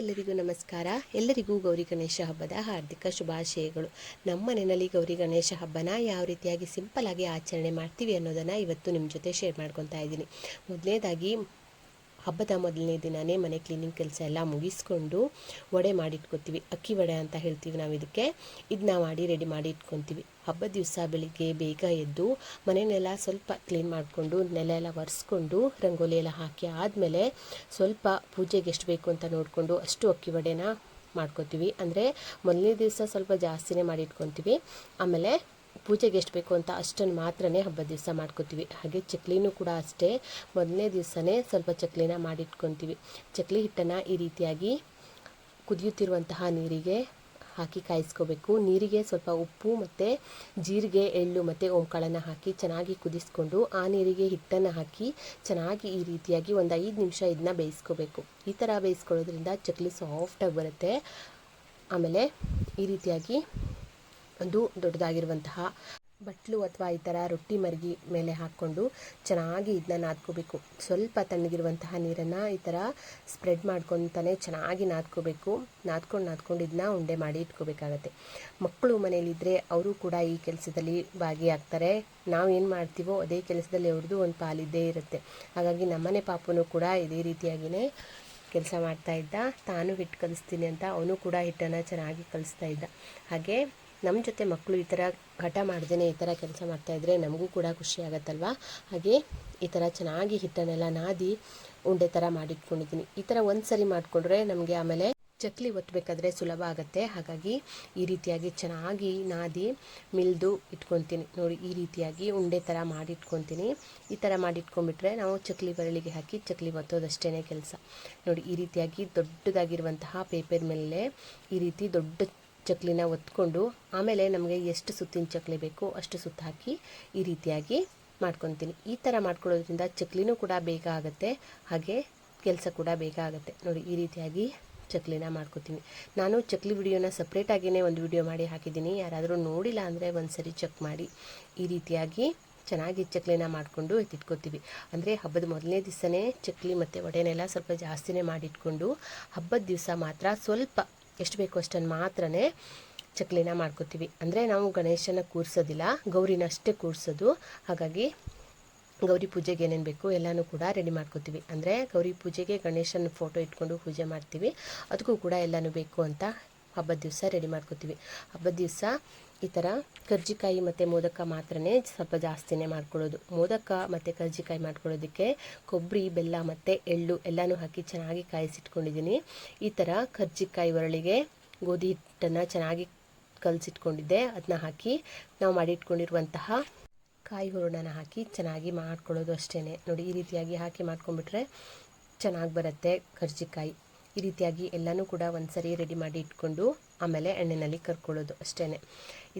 ಎಲ್ಲರಿಗೂ ನಮಸ್ಕಾರ. ಎಲ್ಲರಿಗೂ ಗೌರಿ ಗಣೇಶ ಹಬ್ಬದ ಹಾರ್ದಿಕ ಶುಭಾಶಯಗಳು. ನಮ್ಮ ಮನೆಯಲ್ಲಿ ಗೌರಿ ಗಣೇಶ ಹಬ್ಬನ ಯಾವ ರೀತಿಯಾಗಿ ಸಿಂಪಲ್ ಆಗಿ ಆಚರಣೆ ಮಾಡ್ತೀವಿ ಅನ್ನೋದನ್ನು ಇವತ್ತು ನಿಮ್ಮ ಜೊತೆ ಶೇರ್ ಮಾಡ್ಕೊತಾ ಇದ್ದೀನಿ. ಮೊದಲನೇದಾಗಿ ಹಬ್ಬದ ಮೊದಲನೇ ದಿನವೇ ಮನೆ ಕ್ಲೀನಿಂಗ್ ಕೆಲಸ ಎಲ್ಲ ಮುಗಿಸ್ಕೊಂಡು ವಡೆ ಮಾಡಿಟ್ಕೊತೀವಿ, ಅಕ್ಕಿ ವಡೆ ಅಂತ ಹೇಳ್ತೀವಿ ನಾವು ಇದಕ್ಕೆ. ಇದನ್ನ ಮಾಡಿ ರೆಡಿ ಮಾಡಿ ಇಟ್ಕೊತೀವಿ. ಹಬ್ಬದ ದಿವಸ ಬೆಳಿಗ್ಗೆ ಬೇಗ ಎದ್ದು ಮನೆಯನ್ನೆಲ್ಲ ಸ್ವಲ್ಪ ಕ್ಲೀನ್ ಮಾಡಿಕೊಂಡು ನೆಲ ಎಲ್ಲ ಒರೆಸ್ಕೊಂಡು ರಂಗೋಲಿ ಎಲ್ಲ ಹಾಕಿ ಆದಮೇಲೆ ಸ್ವಲ್ಪ ಪೂಜೆಗೆ ಎಷ್ಟು ಬೇಕು ಅಂತ ನೋಡಿಕೊಂಡು ಅಷ್ಟು ಅಕ್ಕಿ ವಡೆನ ಮಾಡ್ಕೋತೀವಿ. ಅಂದರೆ ಮೊದಲನೇ ದಿವಸ ಸ್ವಲ್ಪ ಜಾಸ್ತಿನೇ ಮಾಡಿ ಇಟ್ಕೊತೀವಿ. ಆಮೇಲೆ ಪೂಜೆಗೆ ಎಷ್ಟು ಬೇಕು ಅಂತ ಅಷ್ಟನ್ನು ಮಾತ್ರನೇ ಹಬ್ಬದ ದಿವಸ ಮಾಡ್ಕೊತೀವಿ. ಹಾಗೆ ಚಕ್ಲಿನೂ ಕೂಡ ಅಷ್ಟೇ. ಮೊದಲನೇ ದಿವಸನೇ ಸ್ವಲ್ಪ ಚಕ್ಲಿನ ಮಾಡಿಟ್ಕೊತೀವಿ. ಚಕ್ಲಿ ಹಿಟ್ಟನ್ನು ಈ ರೀತಿಯಾಗಿ ಕುದಿಯುತ್ತಿರುವಂತಹ ನೀರಿಗೆ ಹಾಕಿ ಕಾಯಿಸ್ಕೋಬೇಕು. ನೀರಿಗೆ ಸ್ವಲ್ಪ ಉಪ್ಪು ಮತ್ತು ಜೀರಿಗೆ, ಎಳ್ಳು ಮತ್ತು ಓಂಕಾಳನ್ನು ಹಾಕಿ ಚೆನ್ನಾಗಿ ಕುದಿಸ್ಕೊಂಡು ಆ ನೀರಿಗೆ ಹಿಟ್ಟನ್ನು ಹಾಕಿ ಚೆನ್ನಾಗಿ ಈ ರೀತಿಯಾಗಿ ಒಂದು ಐದು ನಿಮಿಷ ಇದನ್ನ ಬೇಯಿಸ್ಕೋಬೇಕು. ಈ ಥರ ಬೇಯಿಸ್ಕೊಳ್ಳೋದ್ರಿಂದ ಚಕ್ಲಿ ಸಾಫ್ಟಾಗಿ ಬರುತ್ತೆ. ಆಮೇಲೆ ಈ ರೀತಿಯಾಗಿ ಒಂದು ದೊಡ್ಡದಾಗಿರುವಂತಹ ಬಟ್ಲು ಅಥವಾ ಈ ಥರ ರೊಟ್ಟಿ ಮರಗಿ ಮೇಲೆ ಹಾಕ್ಕೊಂಡು ಚೆನ್ನಾಗಿ ಇದನ್ನ ನಾದ್ಕೋಬೇಕು. ಸ್ವಲ್ಪ ತಣ್ಣಗಿರುವಂತಹ ನೀರನ್ನು ಈ ಥರ ಸ್ಪ್ರೆಡ್ ಮಾಡ್ಕೊತಾನೆ ಚೆನ್ನಾಗಿ ನಾದ್ಕೋಬೇಕು. ನಾದ್ಕೊಂಡು ನಾದ್ಕೊಂಡು ಇದನ್ನ ಉಂಡೆ ಮಾಡಿ ಇಟ್ಕೋಬೇಕಾಗತ್ತೆ. ಮಕ್ಕಳು ಮನೇಲಿದ್ದರೆ ಅವರು ಕೂಡ ಈ ಕೆಲಸದಲ್ಲಿ ಭಾಗಿಯಾಗ್ತಾರೆ. ನಾವು ಏನು ಮಾಡ್ತೀವೋ ಅದೇ ಕೆಲಸದಲ್ಲಿ ಅವ್ರದ್ದು ಒಂದು ಪಾಲಿದ್ದೇ ಇರುತ್ತೆ. ಹಾಗಾಗಿ ನಮ್ಮನೆ ಪಾಪನು ಕೂಡ ಇದೇ ರೀತಿಯಾಗಿಯೇ ಕೆಲಸ ಮಾಡ್ತಾ ಇದ್ದ. ತಾನು ಹಿಟ್ಟು ಕಲಿಸ್ತೀನಿ ಅಂತ ಅವನು ಕೂಡ ಹಿಟ್ಟನ್ನು ಚೆನ್ನಾಗಿ ಕಲಿಸ್ತಾ ಇದ್ದ. ಹಾಗೆ ನಮ್ಮ ಜೊತೆ ಮಕ್ಕಳು ಈ ಥರ ಹಠ ಮಾಡ್ದೇ ಈ ಥರ ಕೆಲಸ ಮಾಡ್ತಾಯಿದ್ರೆ ನಮಗೂ ಕೂಡ ಖುಷಿ ಆಗುತ್ತಲ್ವ? ಹಾಗೆ ಈ ಥರ ಚೆನ್ನಾಗಿ ಹಿಟ್ಟನ್ನೆಲ್ಲ ನಾದಿ ಉಂಡೆ ಥರ ಮಾಡಿಟ್ಕೊಂಡಿದ್ದೀನಿ. ಈ ಥರ ಒಂದು ಸರಿ ಮಾಡಿಕೊಂಡ್ರೆ ನಮಗೆ ಆಮೇಲೆ ಚಕ್ಲಿ ಒತ್ತಬೇಕಾದ್ರೆ ಸುಲಭ ಆಗುತ್ತೆ. ಹಾಗಾಗಿ ಈ ರೀತಿಯಾಗಿ ಚೆನ್ನಾಗಿ ನಾದಿ ಮಿಲ್ದು ಇಟ್ಕೊತೀನಿ ನೋಡಿ, ಈ ರೀತಿಯಾಗಿ ಉಂಡೆ ಥರ ಮಾಡಿಟ್ಕೊತೀನಿ ಈ ಥರ ಮಾಡಿಟ್ಕೊಂಡ್ಬಿಟ್ರೆ ನಾವು ಚಕ್ಲಿ ಬರಳಿಗೆ ಹಾಕಿ ಚಕ್ಲಿ ಒತ್ತೋದಷ್ಟೇ ಕೆಲಸ. ನೋಡಿ, ಈ ರೀತಿಯಾಗಿ ದೊಡ್ಡದಾಗಿರುವಂತಹ ಪೇಪರ್ ಮೇಲೆ ಈ ರೀತಿ ದೊಡ್ಡ ಚಕ್ಲಿನ ಒತ್ಕೊಂಡು ಆಮೇಲೆ ನಮಗೆ ಎಷ್ಟು ಸುತ್ತಿನ ಚಕ್ಲಿ ಬೇಕು ಅಷ್ಟು ಸುತ್ತ ಹಾಕಿ ಈ ರೀತಿಯಾಗಿ ಮಾಡ್ಕೊತೀನಿ. ಈ ಥರ ಮಾಡ್ಕೊಳ್ಳೋದ್ರಿಂದ ಚಕ್ಲಿನೂ ಕೂಡ ಬೇಗ ಆಗುತ್ತೆ, ಹಾಗೆ ಕೆಲಸ ಕೂಡ ಬೇಗ ಆಗುತ್ತೆ. ನೋಡಿ, ಈ ರೀತಿಯಾಗಿ ಚಕ್ಲಿನ ಮಾಡ್ಕೋತೀನಿ. ನಾನು ಚಕ್ಲಿ ವಿಡಿಯೋನ ಸಪ್ರೇಟಾಗಿಯೇ ಒಂದು ವಿಡಿಯೋ ಮಾಡಿ ಹಾಕಿದ್ದೀನಿ. ಯಾರಾದರೂ ನೋಡಿಲ್ಲ ಅಂದರೆ ಒಂದು ಸರಿ ಚೆಕ್ ಮಾಡಿ. ಈ ರೀತಿಯಾಗಿ ಚೆನ್ನಾಗಿ ಚಕ್ಲಿನ ಮಾಡಿಕೊಂಡು ಎತ್ತಿಟ್ಕೋತೀವಿ. ಅಂದರೆ ಹಬ್ಬದ ಮೊದಲನೇ ದಿವಸನೇ ಚಕ್ಲಿ ಮತ್ತು ವಡೆನೆಲ್ಲ ಸ್ವಲ್ಪ ಜಾಸ್ತಿನೇ ಮಾಡಿಟ್ಕೊಂಡು ಹಬ್ಬದ ದಿವಸ ಮಾತ್ರ ಸ್ವಲ್ಪ ಎಷ್ಟು ಬೇಕು ಅಷ್ಟನ್ನು ಮಾತ್ರನೇ ಚಕ್ಲಿನ ಮಾಡ್ಕೋತೀವಿ. ಅಂದರೆ ನಾವು ಗಣೇಶನ ಕೂರಿಸೋದಿಲ್ಲ ಗೌರಿನ ಅಷ್ಟೇ ಕೂರಿಸೋದು. ಹಾಗಾಗಿ ಗೌರಿ ಪೂಜೆಗೆ ಏನೇನು ಬೇಕು ಎಲ್ಲನೂ ಕೂಡ ರೆಡಿ ಮಾಡ್ಕೋತೀವಿ. ಅಂದರೆ ಗೌರಿ ಪೂಜೆಗೆ ಗಣೇಶನ ಫೋಟೋ ಇಟ್ಕೊಂಡು ಪೂಜೆ ಮಾಡ್ತೀವಿ. ಅದಕ್ಕೂ ಕೂಡ ಎಲ್ಲನೂ ಬೇಕು ಅಂತ ಹಬ್ಬದ ದಿವಸ ರೆಡಿ ಮಾಡ್ಕೋತೀವಿ. ಹಬ್ಬದ ದಿವಸ ಈ ಥರ ಕರ್ಜಿಕಾಯಿ ಮತ್ತು ಮೋದಕ ಮಾತ್ರನೇ ಸ್ವಲ್ಪ ಜಾಸ್ತಿನೇ ಮಾಡ್ಕೊಳ್ಳೋದು. ಮೋದಕ ಮತ್ತು ಕರ್ಜಿಕಾಯಿ ಮಾಡ್ಕೊಳ್ಳೋದಕ್ಕೆ ಕೊಬ್ಬರಿ ಬೆಲ್ಲ ಮತ್ತು ಎಳ್ಳು ಎಲ್ಲನೂ ಹಾಕಿ ಚೆನ್ನಾಗಿ ಕಾಯಿಸಿಟ್ಕೊಂಡಿದ್ದೀನಿ. ಈ ಥರ ಕರ್ಜಿಕಾಯಿ ಒರಳಿಗೆ ಗೋಧಿ ಹಿಟ್ಟನ್ನು ಚೆನ್ನಾಗಿ ಕಲಸಿಟ್ಕೊಂಡಿದ್ದೆ. ಅದನ್ನ ಹಾಕಿ ನಾವು ಮಾಡಿಟ್ಕೊಂಡಿರುವಂತಹ ಕಾಯಿ ಹೂರಣನ ಹಾಕಿ ಚೆನ್ನಾಗಿ ಮಾಡ್ಕೊಳ್ಳೋದು ಅಷ್ಟೇ ನೋಡಿ, ಈ ರೀತಿಯಾಗಿ ಹಾಕಿ ಮಾಡ್ಕೊಂಡ್ಬಿಟ್ರೆ ಚೆನ್ನಾಗಿ ಬರುತ್ತೆ ಕರ್ಜಿಕಾಯಿ. ಈ ರೀತಿಯಾಗಿ ಎಲ್ಲನೂ ಕೂಡ ಒಂದ್ಸರಿ ರೆಡಿ ಮಾಡಿ ಇಟ್ಕೊಂಡು ಆಮೇಲೆ ಎಣ್ಣೆಯಲ್ಲಿ ಕರ್ಕೊಳ್ಳೋದು ಅಷ್ಟೇ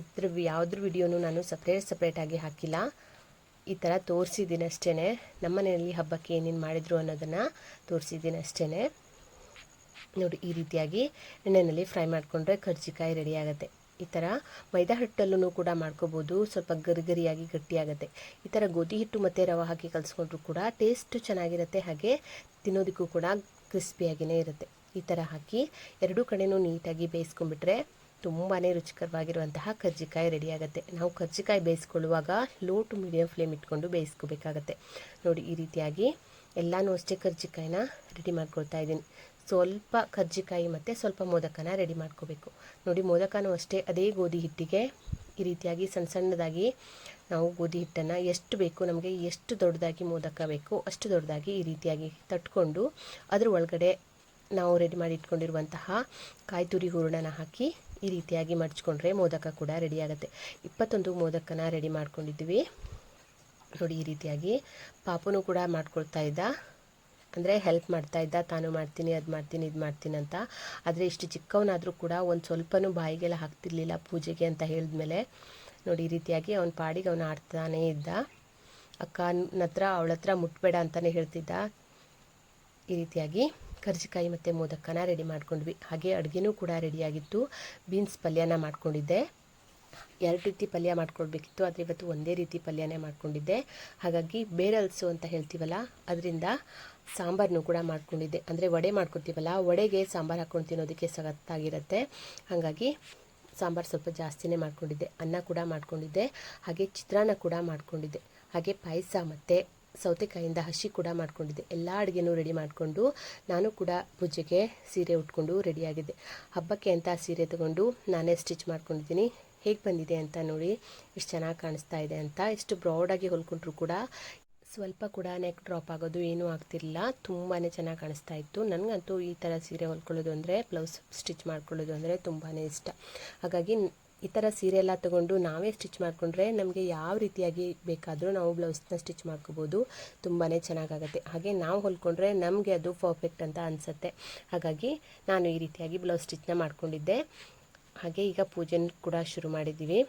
ಇದ್ರ ಯಾವುದ್ರ ವಿಡಿಯೋನೂ ನಾನು ಸಪ್ರೇಟ್ ಸಪ್ರೇಟಾಗಿ ಹಾಕಿಲ್ಲ. ಈ ಥರ ತೋರಿಸಿದ್ದೀನಿ ಅಷ್ಟೇ ನಮ್ಮ ಮನೆಯಲ್ಲಿ ಹಬ್ಬಕ್ಕೆ ಏನೇನು ಮಾಡಿದ್ರು ಅನ್ನೋದನ್ನು ತೋರಿಸಿದ್ದೀನಿ ಅಷ್ಟೇ ನೋಡಿ, ಈ ರೀತಿಯಾಗಿ ಎಣ್ಣೆಯಲ್ಲಿ ಫ್ರೈ ಮಾಡಿಕೊಂಡ್ರೆ ಕರ್ಜಿಕಾಯಿ ರೆಡಿ ಆಗುತ್ತೆ. ಈ ಥರ ಮೈದಾ ಹಿಟ್ಟಲ್ಲೂ ಕೂಡ ಮಾಡ್ಕೋಬೋದು. ಸ್ವಲ್ಪ ಗರಿಗರಿಯಾಗಿ ಗಟ್ಟಿಯಾಗುತ್ತೆ. ಈ ಥರ ಗೋಧಿ ಹಿಟ್ಟು ಮತ್ತು ರವೆ ಹಾಕಿ ಕಲಿಸ್ಕೊಂಡ್ರು ಕೂಡ ಟೇಸ್ಟ್ ಚೆನ್ನಾಗಿರುತ್ತೆ. ಹಾಗೆ ತಿನ್ನೋದಕ್ಕೂ ಕೂಡ ಕ್ರಿಸ್ಪಿಯಾಗಿಯೇ ಇರುತ್ತೆ. ಈ ಥರ ಹಾಕಿ ಎರಡೂ ಕಡೆಯೂ ನೀಟಾಗಿ ಬೇಯಿಸ್ಕೊಂಡ್ಬಿಟ್ರೆ ತುಂಬಾ ರುಚಿಕರವಾಗಿರುವಂತಹ ಕರ್ಜಿಕಾಯಿ ರೆಡಿ ಆಗುತ್ತೆ. ನಾವು ಕರ್ಜಿಕಾಯಿ ಬೇಯಿಸ್ಕೊಳ್ಳುವಾಗ ಲೋ ಟು ಮೀಡಿಯಮ್ ಫ್ಲೇಮ್ ಇಟ್ಕೊಂಡು ಬೇಯಿಸ್ಕೋಬೇಕಾಗತ್ತೆ. ನೋಡಿ, ಈ ರೀತಿಯಾಗಿ ಎಲ್ಲಾನು ಅಷ್ಟೇ ಕರ್ಜಿಕಾಯಿನ ರೆಡಿ ಮಾಡ್ಕೊಳ್ತಾ ಇದ್ದೀನಿ. ಸ್ವಲ್ಪ ಕರ್ಜಿಕಾಯಿ ಮತ್ತು ಸ್ವಲ್ಪ ಮೋದಕನ ರೆಡಿ ಮಾಡ್ಕೋಬೇಕು. ನೋಡಿ, ಮೋದಕನೂ ಅಷ್ಟೇ, ಅದೇ ಗೋಧಿ ಹಿಟ್ಟಿಗೆ ಈ ರೀತಿಯಾಗಿ ಸಣ್ಣ ಸಣ್ಣದಾಗಿ ನಾವು ಗೋಧಿ ಹಿಟ್ಟನ್ನು ಎಷ್ಟು ಬೇಕು, ನಮಗೆ ಎಷ್ಟು ದೊಡ್ಡದಾಗಿ ಮೋದಕ ಬೇಕು, ಅಷ್ಟು ದೊಡ್ಡದಾಗಿ ಈ ರೀತಿಯಾಗಿ ತಟ್ಕೊಂಡು ಅದರ ಒಳಗಡೆ ನಾವು ರೆಡಿ ಮಾಡಿ ಇಟ್ಕೊಂಡಿರುವಂತಹ ಕಾಯಿ ತುರಿ ಹೂರಣನ ಹಾಕಿ ಈ ರೀತಿಯಾಗಿ ಮಡಚ್ಕೊಂಡ್ರೆ ಮೋದಕ ಕೂಡ ರೆಡಿ ಆಗುತ್ತೆ. ಇಪ್ಪತ್ತೊಂದು ಮೋದಕನ ರೆಡಿ ಮಾಡ್ಕೊಂಡಿದ್ವಿ. ನೋಡಿ ಈ ರೀತಿಯಾಗಿ ಪಾಪನೂ ಕೂಡ ಮಾಡ್ಕೊಳ್ತಾ ಇದ್ದ. ಅಂದರೆ ಹೆಲ್ಪ್ ಮಾಡ್ತಾ ಇದ್ದ, ತಾನು ಮಾಡ್ತೀನಿ, ಅದು ಮಾಡ್ತೀನಿ, ಇದು ಮಾಡ್ತೀನಿ ಅಂತ. ಆದರೆ ಇಷ್ಟು ಚಿಕ್ಕವನಾದರೂ ಕೂಡ ಒಂದು ಸ್ವಲ್ಪನೂ ಬಾಯಿಗೆಲ್ಲ ಹಾಕ್ತಿರ್ಲಿಲ್ಲ ಪೂಜೆಗೆ ಅಂತ ಹೇಳಿದ್ಮೇಲೆ. ನೋಡಿ, ಈ ರೀತಿಯಾಗಿ ಅವನ ಪಾಡಿಗೆ ಅವನು ಆಡ್ತಾನೇ ಇದ್ದ. ಅಕ್ಕನ ಹತ್ರ, ಅವಳ ಹತ್ರ ಮುಟ್ಬೇಡ ಅಂತಲೇ ಹೇಳ್ತಿದ್ದ. ಈ ರೀತಿಯಾಗಿ ಕರ್ಜಿಕಾಯಿ ಮತ್ತು ಮೋದಕನ ರೆಡಿ ಮಾಡ್ಕೊಂಡ್ವಿ. ಹಾಗೆ ಅಡುಗೆನೂ ಕೂಡ ರೆಡಿಯಾಗಿತ್ತು ಬೀನ್ಸ್ ಪಲ್ಯನ ಮಾಡ್ಕೊಂಡಿದ್ದೆ. ಎರಡು ರೀತಿ ಪಲ್ಯ ಮಾಡ್ಕೊಳ್ಬೇಕಿತ್ತು ಆದರೆ ಇವತ್ತು ಒಂದೇ ರೀತಿ ಪಲ್ಯನೇ ಮಾಡ್ಕೊಂಡಿದ್ದೆ. ಹಾಗಾಗಿ ಬೇರಲ್ಸು ಅಂತ ಹೇಳ್ತೀವಲ್ಲ, ಅದರಿಂದ ಸಾಂಬಾರನ್ನು ಕೂಡ ಮಾಡ್ಕೊಂಡಿದ್ದೆ. ಅಂದರೆ ವಡೆ ಮಾಡ್ಕೊತೀವಲ್ಲ, ವಡೆಗೆ ಸಾಂಬಾರು ಹಾಕ್ಕೊಂಡು ತಿನ್ನೋದಕ್ಕೆ ಸಗತ್ತಾಗಿರುತ್ತೆ ಹಾಗಾಗಿ ಸಾಂಬಾರು ಸ್ವಲ್ಪ ಜಾಸ್ತಿನೇ ಮಾಡ್ಕೊಂಡಿದ್ದೆ. ಅನ್ನ ಕೂಡ ಮಾಡ್ಕೊಂಡಿದ್ದೆ. ಹಾಗೆ ಚಿತ್ರಾನ್ನ ಕೂಡ ಮಾಡ್ಕೊಂಡಿದ್ದೆ. ಹಾಗೆ ಪಾಯಸ ಮತ್ತು ಸೌತೆಕಾಯಿಂದ ಹಸಿ ಕೂಡ ಮಾಡ್ಕೊಂಡಿದ್ದೆ. ಎಲ್ಲ ಅಡುಗೆನೂ ರೆಡಿ ಮಾಡಿಕೊಂಡು ನಾನು ಕೂಡ ಪೂಜೆಗೆ ಸೀರೆ ಉಟ್ಕೊಂಡು ರೆಡಿಯಾಗಿದ್ದೆ ಹಬ್ಬಕ್ಕೆ ಅಂತ ಸೀರೆ ತಗೊಂಡು ನಾನೇ ಸ್ಟಿಚ್ ಮಾಡ್ಕೊಂಡಿದ್ದೀನಿ. ಹೇಗೆ ಬಂದಿದೆ ಅಂತ ನೋಡಿ ಎಷ್ಟು ಚೆನ್ನಾಗಿ ಕಾಣಿಸ್ತಾ ಇದೆ ಅಂತ. ಎಷ್ಟು ಬ್ರಾಡಾಗಿ ಹೊಲ್ಕೊಂಡ್ರು ಕೂಡ ಸ್ವಲ್ಪ ಕೂಡ ನೆಕ್ ಡ್ರಾಪ್ ಆಗೋದು ಏನೂ ಆಗ್ತಿರಲಿಲ್ಲ. ತುಂಬಾ ಚೆನ್ನಾಗಿ ಕಾಣಿಸ್ತಾ ಇತ್ತು. ನನಗಂತೂ ಈ ಥರ ಸೀರೆ ಹೊಲ್ಕೊಳ್ಳೋದು ಅಂದರೆ ಬ್ಲೌಸ್ ಸ್ಟಿಚ್ ಮಾಡ್ಕೊಳ್ಳೋದು ಅಂದರೆ ತುಂಬಾ ಇಷ್ಟ. ಹಾಗಾಗಿ ಈ ಥರ ಸೀರೆ ಎಲ್ಲ ತೊಗೊಂಡು ನಾವೇ ಸ್ಟಿಚ್ ಮಾಡಿಕೊಂಡ್ರೆ ನಮಗೆ ಯಾವ ರೀತಿಯಾಗಿ ಬೇಕಾದರೂ ನಾವು ಬ್ಲೌಸ್ನ ಸ್ಟಿಚ್ ಮಾಡ್ಕೋಬೋದು. ತುಂಬಾ ಚೆನ್ನಾಗಾಗತ್ತೆ. ಹಾಗೆ ನಾವು ಹೊಲ್ಕೊಂಡ್ರೆ ನಮಗೆ ಅದು ಪರ್ಫೆಕ್ಟ್ ಅಂತ ಅನಿಸುತ್ತೆ. ಹಾಗಾಗಿ ನಾನು ಈ ರೀತಿಯಾಗಿ ಬ್ಲೌಸ್ ಸ್ಟಿಚ್ನ ಮಾಡ್ಕೊಂಡಿದ್ದೆ. ಹಾಗೆ ಈಗ ಪೂಜೆ ಕೂಡ ಶುರು ಮಾಡಿದ್ದೀವಿ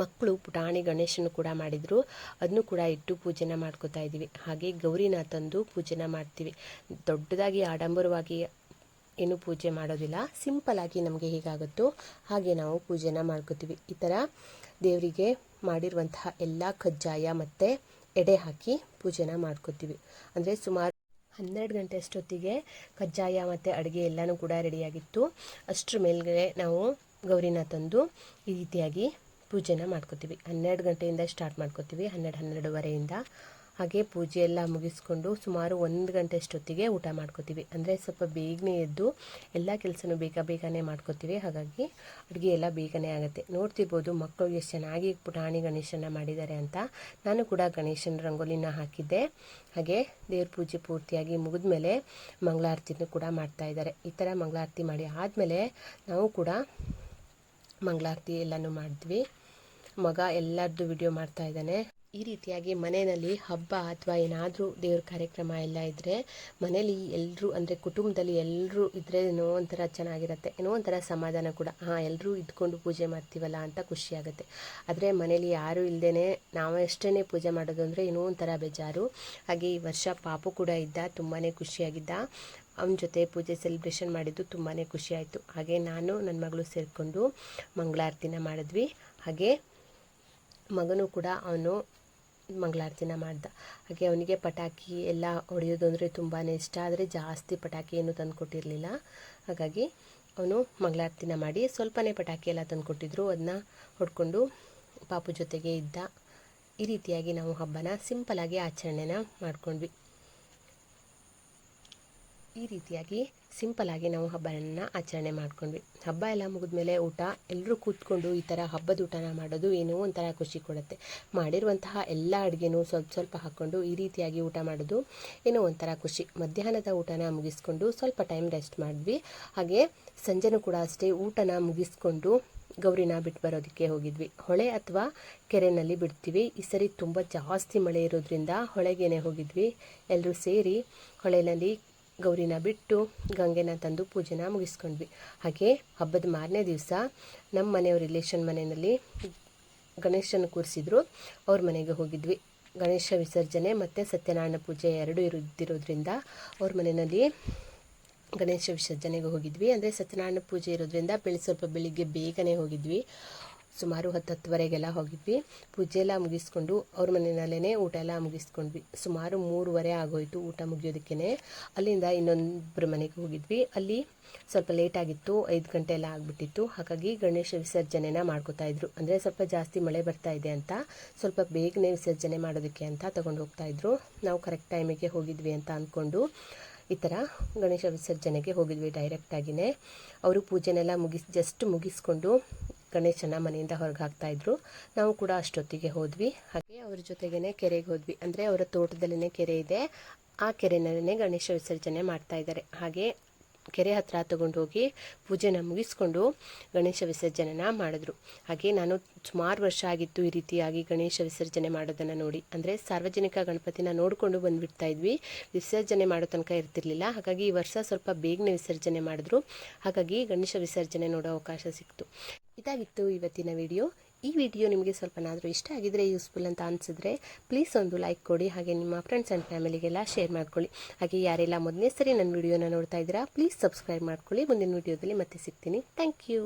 ಮಕ್ಕಳು, ಪುಟಾಣಿ ಗಣೇಶನ ಕೂಡ ಮಾಡಿದರು. ಅದನ್ನು ಕೂಡ ಇಟ್ಟು ಪೂಜೆನ ಮಾಡ್ಕೋತಾ ಇದ್ದೀವಿ. ಹಾಗೆ ಗೌರಿನ ತಂದು ಪೂಜೆನ ಮಾಡ್ತೀವಿ. ದೊಡ್ಡದಾಗಿ ಆಡಂಬರವಾಗಿ ಏನು ಪೂಜೆ ಮಾಡೋದಿಲ್ಲ. ಸಿಂಪಲಾಗಿ ನಮಗೆ ಹೀಗಾಗುತ್ತೋ ಹಾಗೆ ನಾವು ಪೂಜೆನ ಮಾಡ್ಕೋತೀವಿ. ಈ ಥರ ದೇವರಿಗೆ ಮಾಡಿರುವಂತಹ ಎಲ್ಲ ಕಜ್ಜಾಯ ಮತ್ತು ಎಡೆ ಹಾಕಿ ಪೂಜೆನ ಮಾಡ್ಕೋತೀವಿ. ಅಂದರೆ ಸುಮಾರು ಹನ್ನೆರಡು ಗಂಟೆ ಅಷ್ಟೊತ್ತಿಗೆ ಕಜ್ಜಾಯ ಮತ್ತು ಅಡುಗೆ ಎಲ್ಲನೂ ಕೂಡ ರೆಡಿಯಾಗಿತ್ತು. ಅಷ್ಟರ ಮೇಲ್ಗಡೆ ನಾವು ಗೌರಿನ ತಂದು ಈ ರೀತಿಯಾಗಿ ಪೂಜೆನ ಮಾಡ್ಕೋತೀವಿ. ಹನ್ನೆರಡು ಗಂಟೆಯಿಂದ ಸ್ಟಾರ್ಟ್ ಮಾಡ್ಕೋತೀವಿ. ಹನ್ನೆರಡು, ಹನ್ನೆರಡುವರೆಯಿಂದ ಹಾಗೆ ಪೂಜೆ ಎಲ್ಲ ಮುಗಿಸ್ಕೊಂಡು ಸುಮಾರು ಒಂದು ಗಂಟೆ ಅಷ್ಟೊತ್ತಿಗೆ ಊಟ ಮಾಡ್ಕೋತೀವಿ. ಅಂದರೆ ಸ್ವಲ್ಪ ಬೇಗನೆ ಎದ್ದು ಎಲ್ಲ ಕೆಲಸನೂ ಬೇಗ ಬೇಗನೆ ಮಾಡ್ಕೋತೀವಿ. ಹಾಗಾಗಿ ಅಡುಗೆ ಎಲ್ಲ ಬೇಗನೆ ಆಗುತ್ತೆ. ನೋಡ್ತಿರ್ಬೋದು ಮಕ್ಕಳು ಎಷ್ಟು ಚೆನ್ನಾಗಿ ಪುಟಾಣಿ ಗಣೇಶನ ಮಾಡಿದ್ದಾರೆ ಅಂತ. ನಾನು ಕೂಡ ಗಣೇಶನ ರಂಗೋಲಿನ ಹಾಕಿದ್ದೆ. ಹಾಗೆ ದೇವ್ರ ಪೂಜೆ ಪೂರ್ತಿಯಾಗಿ ಮುಗಿದ ಮೇಲೆ ಮಂಗಳಾರತಿನೂ ಕೂಡ ಮಾಡ್ತಾ ಇದ್ದಾರೆ. ಈ ಥರ ಮಂಗಳಾರತಿ ಮಾಡಿ ಆದಮೇಲೆ ನಾವು ಕೂಡ ಮಂಗಳಾರತಿ ಎಲ್ಲನೂ ಮಾಡಿದ್ವಿ. ಮಗ ಎಲ್ಲರದ್ದು ವಿಡಿಯೋ ಮಾಡ್ತಾ ಇದ್ದಾನೆ. ಈ ರೀತಿಯಾಗಿ ಮನೆಯಲ್ಲಿ ಹಬ್ಬ ಅಥವಾ ಏನಾದರೂ ದೇವ್ರ ಕಾರ್ಯಕ್ರಮ ಎಲ್ಲ ಇದ್ದರೆ ಮನೇಲಿ ಎಲ್ಲರೂ ಅಂದರೆ ಕುಟುಂಬದಲ್ಲಿ ಎಲ್ಲರೂ ಇದ್ದರೆ ಏನೋ ಒಂಥರ ಚೆನ್ನಾಗಿರುತ್ತೆ. ಏನೋ ಒಂಥರ ಸಮಾಧಾನ ಕೂಡ. ಹಾಂ ಎಲ್ಲರೂ ಇದ್ಕೊಂಡು ಪೂಜೆ ಮಾಡ್ತೀವಲ್ಲ ಅಂತ ಖುಷಿಯಾಗುತ್ತೆ ಆದರೆ ಮನೇಲಿ ಯಾರೂ ಇಲ್ಲದೇ ನಾವು ಎಷ್ಟೇ ಪೂಜೆ ಮಾಡೋದು ಅಂದರೆ ಏನೋ ಒಂಥರ ಬೇಜಾರು. ಹಾಗೆ ಈ ವರ್ಷ ಪಾಪು ಕೂಡ ಇದ್ದ ತುಂಬಾ ಖುಷಿಯಾಗಿದ್ದ. ಅವನ ಜೊತೆ ಪೂಜೆ ಸೆಲೆಬ್ರೇಷನ್ ಮಾಡಿದ್ದು ತುಂಬಾ ಖುಷಿಯಾಯಿತು ಹಾಗೆ ನಾನು ನನ್ನ ಮಗಳು ಸೇರಿಕೊಂಡು ಮಂಗಳಾರತಿನ ಮಾಡಿದ್ವಿ. ಹಾಗೆ ಮಗನೂ ಕೂಡ ಅವನು ಮಂಗಳಾರತಿನ ಮಾಡ್ದ. ಹಾಗೆ ಅವನಿಗೆ ಪಟಾಕಿ ಎಲ್ಲ ಹೊಡೆಯೋದು ಅಂದರೆ ತುಂಬಾ ಇಷ್ಟ. ಆದರೆ ಜಾಸ್ತಿ ಪಟಾಕಿ ಏನು ತಂದು ಕೊಟ್ಟಿರಲಿಲ್ಲ ಹಾಗಾಗಿ ಅವನು ಮಂಗಳಾರತಿನ ಮಾಡಿ ಸ್ವಲ್ಪನೇ ಪಟಾಕಿ ಎಲ್ಲ ತಂದು ಕೊಟ್ಟಿದ್ರು ಅದನ್ನ ಹೊಡ್ಕೊಂಡು ಪಾಪು ಜೊತೆಗೆ ಇದ್ದ. ಈ ರೀತಿಯಾಗಿ ನಾವು ಹಬ್ಬನ ಸಿಂಪಲಾಗಿ ಆಚರಣೆನ ಮಾಡ್ಕೊಂಡ್ವಿ. ಈ ರೀತಿಯಾಗಿ ಸಿಂಪಲಾಗಿ ನಾವು ಹಬ್ಬನ ಆಚರಣೆ ಮಾಡ್ಕೊಂಡ್ವಿ. ಹಬ್ಬ ಎಲ್ಲ ಮುಗಿದ್ಮೇಲೆ ಊಟ ಎಲ್ಲರೂ ಕೂತ್ಕೊಂಡು ಈ ಥರ ಹಬ್ಬದ ಊಟನ ಮಾಡೋದು ಏನೋ ಒಂಥರ ಖುಷಿ ಕೊಡುತ್ತೆ. ಮಾಡಿರುವಂತಹ ಎಲ್ಲ ಅಡುಗೆನೂ ಸ್ವಲ್ಪ ಸ್ವಲ್ಪ ಹಾಕ್ಕೊಂಡು ಈ ರೀತಿಯಾಗಿ ಊಟ ಮಾಡೋದು ಏನೋ ಒಂಥರ ಖುಷಿ. ಮಧ್ಯಾಹ್ನದ ಊಟನ ಮುಗಿಸ್ಕೊಂಡು ಸ್ವಲ್ಪ ಟೈಮ್ ರೆಸ್ಟ್ ಮಾಡಿದ್ವಿ. ಹಾಗೆ ಸಂಜೆನೂ ಕೂಡ ಅಷ್ಟೇ ಊಟನ ಮುಗಿಸ್ಕೊಂಡು ಗೌರಿನ ಬಿಟ್ಟು ಬರೋದಕ್ಕೆ ಹೋಗಿದ್ವಿ. ಹೊಳೆ ಅಥವಾ ಕೆರೆಯಲ್ಲಿ ಬಿಡ್ತೀವಿ. ಈ ಸರಿ ತುಂಬ ಜಾಸ್ತಿ ಮಳೆ ಇರೋದ್ರಿಂದ ಹೊಳೆಗೇನೆ ಹೋಗಿದ್ವಿ. ಎಲ್ಲರೂ ಸೇರಿ ಹೊಳೆಯಲ್ಲಿ ಗೌರಿನ ಬಿಟ್ಟು ಗಂಗೆನ ತಂದು ಪೂಜೆನ ಮುಗಿಸ್ಕೊಂಡ್ವಿ. ಹಾಗೆ ಹಬ್ಬದ ಮಾರನೇ ದಿವಸ ನಮ್ಮ ಮನೆಯವ್ರ ರಿಲೇಷನ್ ಮನೆಯಲ್ಲಿ ಗಣೇಶನ ಕೂರಿಸಿದ್ರು. ಅವ್ರ ಮನೆಗೆ ಹೋಗಿದ್ವಿ. ಗಣೇಶ ವಿಸರ್ಜನೆ ಮತ್ತು ಸತ್ಯನಾರಾಯಣ ಪೂಜೆ ಎರಡೂ ಇರುದಿರೋದ್ರಿಂದ ಅವ್ರ ಮನೆಯಲ್ಲಿ ಗಣೇಶ ವಿಸರ್ಜನೆಗೆ ಹೋಗಿದ್ವಿ. ಅಂದರೆ ಸತ್ಯನಾರಾಯಣ ಪೂಜೆ ಇರೋದ್ರಿಂದ ಬೆಳಿ ಸ್ವಲ್ಪ ಬೆಳಿಗ್ಗೆ ಬೇಗನೆ ಹೋಗಿದ್ವಿ. ಸುಮಾರು ಹತ್ತು ಹತ್ತುವರೆಗೆಲ್ಲ ಹೋಗಿದ್ವಿ. ಪೂಜೆ ಎಲ್ಲ ಮುಗಿಸ್ಕೊಂಡು ಅವ್ರ ಮನೆಯಲ್ಲೇ ಊಟ ಎಲ್ಲ ಮುಗಿಸ್ಕೊಂಡ್ವಿ. ಸುಮಾರು ಮೂರುವರೆ ಆಗೋಯಿತು ಊಟ ಮುಗಿಯೋದಕ್ಕೇ ಅಲ್ಲಿಂದ ಇನ್ನೊಬ್ಬರ ಮನೆಗೆ ಹೋಗಿದ್ವಿ. ಅಲ್ಲಿ ಸ್ವಲ್ಪ ಲೇಟಾಗಿತ್ತು ಐದು ಗಂಟೆ ಎಲ್ಲ ಆಗಿಬಿಟ್ಟಿತ್ತು. ಹಾಗಾಗಿ ಗಣೇಶ ವಿಸರ್ಜನೆನ ಮಾಡ್ಕೋತಾ ಇದ್ರು. ಅಂದರೆ ಸ್ವಲ್ಪ ಜಾಸ್ತಿ ಮಳೆ ಬರ್ತಾ ಇದೆ ಅಂತ, ಸ್ವಲ್ಪ ಬೇಗನೆ ವಿಸರ್ಜನೆ ಮಾಡೋದಕ್ಕೆ ಅಂತ ತಗೊಂಡು ಹೋಗ್ತಾ ಇದ್ರು. ನಾವು ಕರೆಕ್ಟ್ ಟೈಮಿಗೆ ಹೋಗಿದ್ವಿ ಅಂತ ಅಂದ್ಕೊಂಡು ಈ ಥರ ಗಣೇಶ ವಿಸರ್ಜನೆಗೆ ಹೋಗಿದ್ವಿ ಡೈರೆಕ್ಟಾಗಿಯೇ ಅವರು ಪೂಜೆನೆಲ್ಲ ಮುಗಿಸ್ ಜಸ್ಟ್ ಮುಗಿಸ್ಕೊಂಡು ಗಣೇಶನ ಮನೆಯಿಂದ ಹೊರಗೆ ಹಾಕ್ತಾಯಿದ್ರು ನಾವು ಕೂಡ ಅಷ್ಟೊತ್ತಿಗೆ ಹೋದ್ವಿ. ಹಾಗೆ ಅವ್ರ ಜೊತೆಗೇನೆ ಕೆರೆಗೆ ಹೋದ್ವಿ. ಅಂದರೆ ಅವರ ತೋಟದಲ್ಲೇ ಕೆರೆ ಇದೆ. ಆ ಕೆರೆನಲ್ಲೇ ಗಣೇಶ ವಿಸರ್ಜನೆ ಮಾಡ್ತಾ ಇದ್ದಾರೆ. ಹಾಗೆ ಕೆರೆ ಹತ್ರ ತಗೊಂಡು ಹೋಗಿ ಪೂಜೆನ ಮುಗಿಸ್ಕೊಂಡು ಗಣೇಶ ವಿಸರ್ಜನೆನ ಮಾಡಿದ್ರು. ಹಾಗೆ ನಾನು ಸುಮಾರು ವರ್ಷ ಆಗಿತ್ತು ಈ ರೀತಿಯಾಗಿ ಗಣೇಶ ವಿಸರ್ಜನೆ ಮಾಡೋದನ್ನು ನೋಡಿ. ಅಂದರೆ ಸಾರ್ವಜನಿಕ ಗಣಪತಿನ ನೋಡಿಕೊಂಡು ಬಂದುಬಿಡ್ತಾ ಇದ್ವಿ. ವಿಸರ್ಜನೆ ಮಾಡೋ ತನಕ ಇರ್ತಿರ್ಲಿಲ್ಲ. ಹಾಗಾಗಿ ಈ ವರ್ಷ ಸ್ವಲ್ಪ ಬೇಗನೆ ವಿಸರ್ಜನೆ ಮಾಡಿದ್ರು. ಹಾಗಾಗಿ ಗಣೇಶ ವಿಸರ್ಜನೆ ನೋಡೋ ಅವಕಾಶ ಸಿಕ್ತು. ಇದಾಗಿತ್ತು ಇವತ್ತಿನ ವಿಡಿಯೋ. ಈ ವಿಡಿಯೋ ನಿಮಗೆ ಸ್ವಲ್ಪನಾದರೂ ಇಷ್ಟ ಆಗಿದ್ರೆ ಯೂಸ್ಫುಲ್ ಅಂತ ಅನಿಸಿದ್ರೆ ಪ್ಲೀಸ್ ಒಂದು ಲೈಕ್ ಕೊಡಿ, ಹಾಗೆ ನಿಮ್ಮ ಫ್ರೆಂಡ್ಸ್ ಆ್ಯಂಡ್ ಫ್ಯಾಮಿಲಿಗೆಲ್ಲ ಶೇರ್ ಮಾಡ್ಕೊಳ್ಳಿ. ಹಾಗೆ ಯಾರೆಲ್ಲ ಮೊದಲನೇ ಸರಿ ನನ್ನ ವಿಡಿಯೋನ ನೋಡ್ತಾ ಇದ್ದೀರಾ ಪ್ಲೀಸ್ ಸಬ್ಸ್ಕ್ರೈಬ್ ಮಾಡ್ಕೊಳ್ಳಿ. ಮುಂದಿನ ವಿಡಿಯೋದಲ್ಲಿ ಮತ್ತೆ ಸಿಗ್ತೀನಿ. Thank you